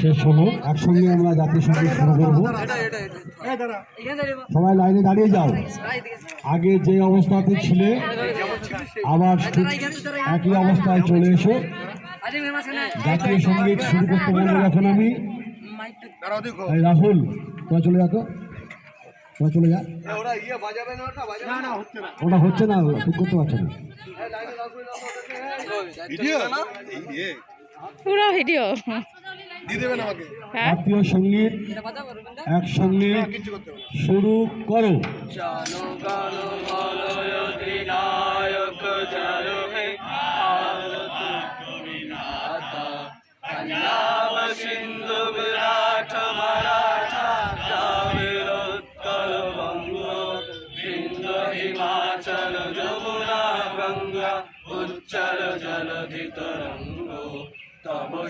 শেষ হলো। একসঙ্গে আমরা জাতীয় সংগীত শুরু করব। সবাই লাইনে দাঁড়িয়ে যাও। আগে যে অবস্থাতে ছিলে, আবার একই অবস্থায় চলে এসো। জাতীয় সংগীত শুরু করতে বলব যখন আমি। রাহুল, তোরা চলে যা তো। তোরা চলে যা। ওটা হচ্ছে না ঠিক করতে পারছে না। পুরো ভিডিও। হ্যাঁ? জাতীয় সংগীত একসঙ্গে শুরু করো। হিমাচল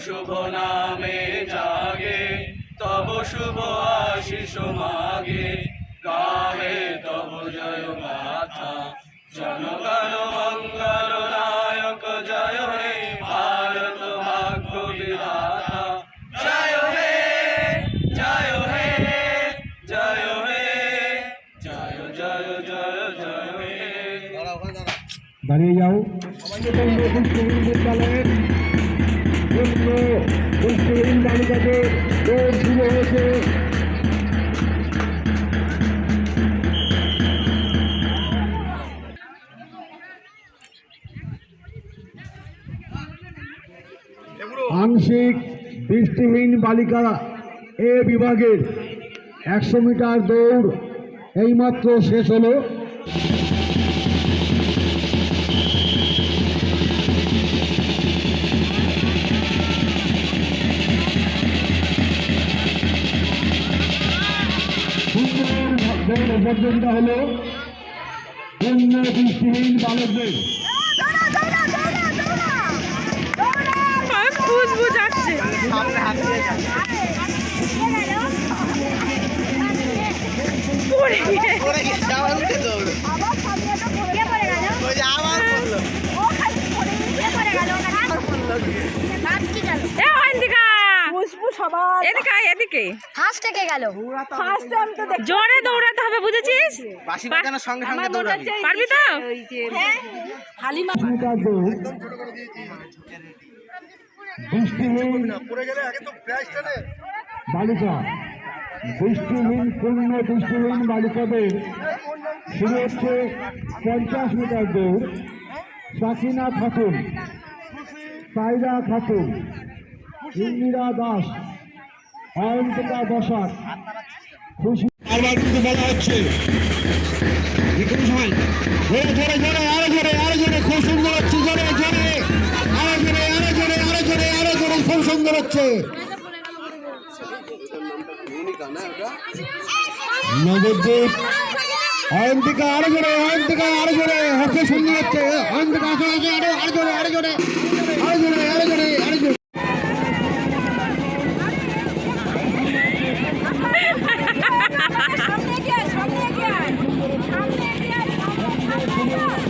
শুভ নামে জাগে তব শুভ আশিস মাগে। গাহে তব জয় গাথা জনগণ মঙ্গল নায়ক জয় হে ভারত ভাগ্য বিধাতা। জয় হে জয় হে জয় হে জয় জয় জয় জয় হে। দাঁড়িয়ে যাও। বিদ্যালয়ের পূর্ণ পুষ্টিহীন বালিকাদের দৌড় শুরু হয়েছে আংশিক দৃষ্টিহীন বালিকা এ বিভাগের একশো মিটার দৌড় এইমাত্র শেষ হলো। প্রতিযোগিতা হলো দৃষ্টিহীন বালকদের। পড়ে গিয়ে। ফার্স্ট থেকে গেল। ফার্স্ট টাইম তো দেখ জোরে দৌড়াতে হবে বুঝেছিস? বাসি বাজানোর সঙ্গে সঙ্গে দৌড়াবি। পারবি তো? হালিমা মিটার দৌড় দৃষ্টিহীন বালিকা। দৃষ্টিহীন পূর্ণ দৃষ্টিহীন বালিকাদের শুরু হচ্ছে পঞ্চাশ মিটার দৌড়। সাকিনা খাতুন সাইদা খাতুন ইন্দিরা দাস। অয়ন্তিকা বসাক বারবার কিন্তু বলা হচ্ছে। সময় আরও জোরে খুব সুন্দর হচ্ছে। জোরে জোরে আরও জোরে আরও জোরে আরও জোরে আরও জোরে খুব সুন্দর হচ্ছে। নবদ্বীপ। অয়ন্তিকা আরও জোরে অয়ন্তিকা আরও জোরে খুব সুন্দর হচ্ছে অয়ন্তিকা আসো আসো আরও আরও জোরে আরও জোরে আরও জোরে আরও জোরে আরও জোরে সামনে এগিয়ে আয়, সামনে এগিয়ে আয়। সামনে এগিয়ে আয়, সামনে, সামনে, সামনে।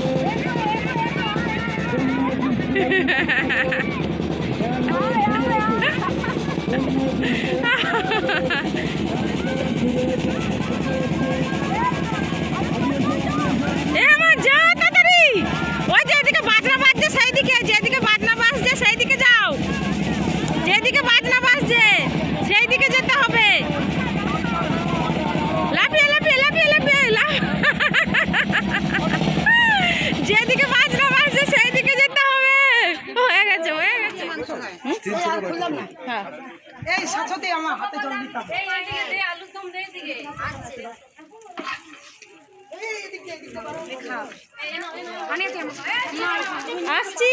আয়, আয়, আয়। এ আমার যা তাড়াতাড়ি ওই যেদিকে বাজনা বাজছে সেই দিকে যেদিকে বাজনা বাজছে সেই দিকে যাও যেদিকে বাজনা বাজছে সেই দিকে যেতে হবে লাফিয়ে লাফিয়ে লাফিয়ে লাফিয়ে লাফ- যেদিকে বাজনা বাজছে সেই দিকে যেতে হবে হয়ে গেছে হয়ে গেছে হ্যাঁ এই সাথে আমার হাতে জল দিতে হবে আসছি।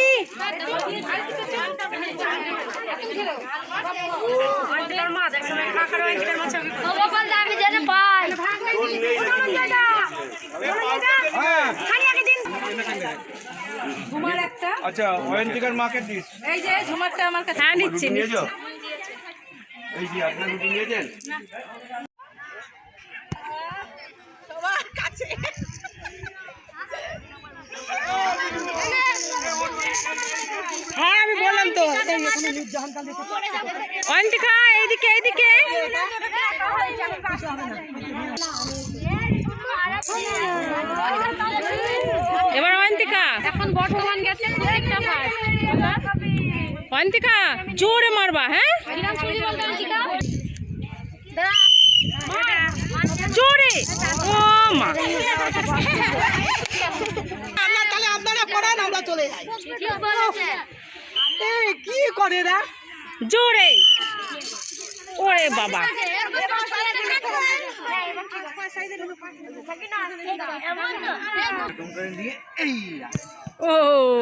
আচ্ছা অয়ন্তিকার মাকে দিস। এই যে ঝুমারটা আমার কাছে হ্যাঁ নিচ্ছি এই যে আপনার রুটি নিয়েছেন সবার কাছে। হ্যাঁ আমি বললাম তো। অয়ন্তিকা এইদিকে এইদিকে। এবার অয়ন্তিকা এখন বর্তমান গেছে অয়ন্তিকা জোরে মারবা হ্যাঁ? জোরে। ও মা। আমরা তাহলে আপনারা করান আমরা চলে যাই। কি বলেছে? এই কি করে রা? জোরে। ওরে বাবা। ও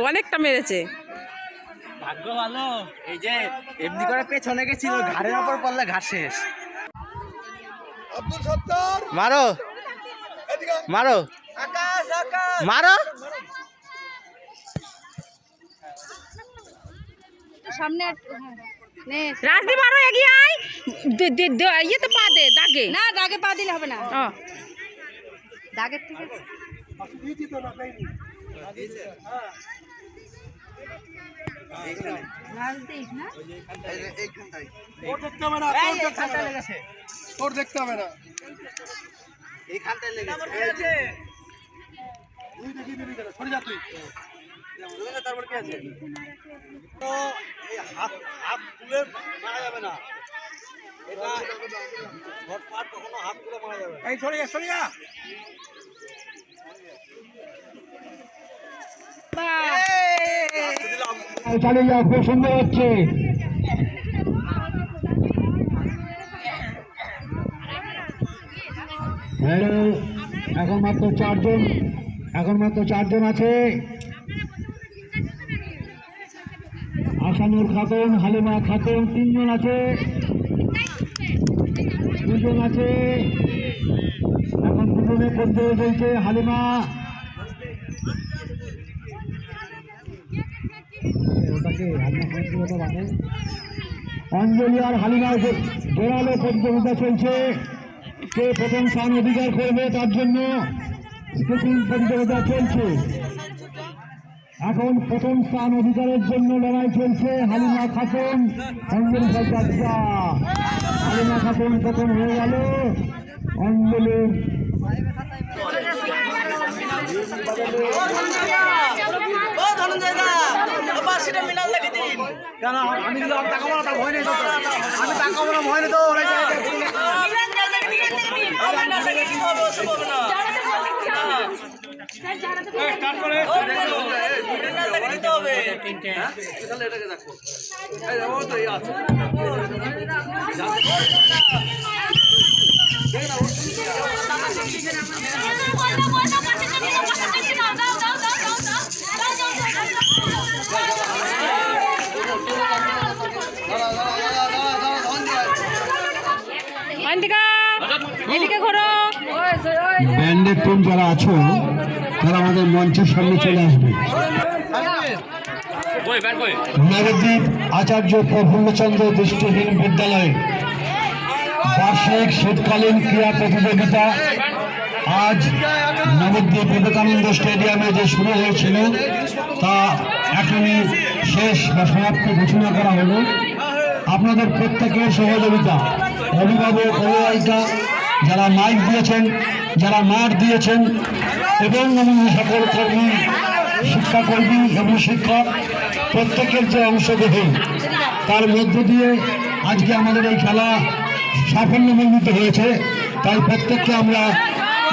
অনেকটা মেরেছে। ভাগ্য ভালো। এই যে এমনি করে পেছনে গেছিল ঘাড়ের ওপর পড়লে ঘাট শেষ। মারো। মারো। মারো। সামনে নে রাজদীপ আরও এগিয়ে আয়। দে- দে- দে- ইয়েতে পা দে দাগে। না দাগে পা দিলে হবে না। দাগের থেকে? তোর দেখতে হবে না। এইখানটায় লেগেছে। তারপর কি আছে? তো এই হাত হাত তুলে মারা যাবে না। এটা হঠাৎ কখনো হাত তুলে মারা যাবে এই সরে যা সরে যা। চালিয়ে যাও খুব সুন্দর হচ্ছে। হ্যালো এখন মাত্র চারজন এখন মাত্র চারজন আছে। আসানুর খাতুন, হালিমা খাতুন, তিনজন আছে। দুজন আছে। এখন দুজনে করতে চলছে হালিমা। হালিমা অঞ্জলি আর হালিমার জো- জোরালো প্রতিযোগিতা চলছে। কে প্রথম স্থান অধিকার করবে তার জন্য প্রতিযোগিতা চলছে। এখন প্রথম স্থান অধিকারের জন্য লড়াই চলছে। হালিমা খাতুন অঞ্জলি সরকার হালিমা খাতুন প্রথম হয়ে গেল। অঞ্জলি আমি কিন্তু আর ভয় নেই। আমি টাকা মারা ভয় নেই। তো ওরা অয়ন্তিকা ব্যান্ডের টিম যারা আছো তারা আমাদের মঞ্চের সামনে চলে আসবে। নবদ্বীপ আচার্য প্রফুল্লচন্দ্র দৃষ্টিহীন বিদ্যালয়ে বার্ষিক শীতকালীন ক্রীড়া প্রতিযোগিতা আজ নবদ্বীপ বিবেকানন্দ স্টেডিয়ামে যে শুরু হয়েছিল, তা এখনই শেষ বা সমাপ্তি ঘোষণা করা হলো। আপনাদের প্রত্যেকের সহযোগিতা, অভিভাবক অভিভাবিকা যারা মাইক দিয়েছেন, যারা মাঠ দিয়েছেন, এবং আমাদের সকল কর্মী, শিক্ষাকর্মী, এবং শিক্ষক, প্রত্যেকের যে অংশগ্রহণ, তার মধ্য দিয়ে আজকে আমাদের এই খেলা সাফল্যমণ্ডিত হয়েছে। তাই প্রত্যেককে আমরা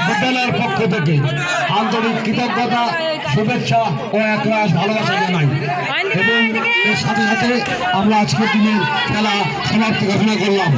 বিদ্যালয়ের পক্ষ থেকে আন্তরিক কৃতজ্ঞতা, শুভেচ্ছা ও এক একরাশ ভালোবাসা জানাই। এবং এর সাথে সাথে আমরা আজকের দিনের খেলা সমাপ্তি ঘোষণা করলাম।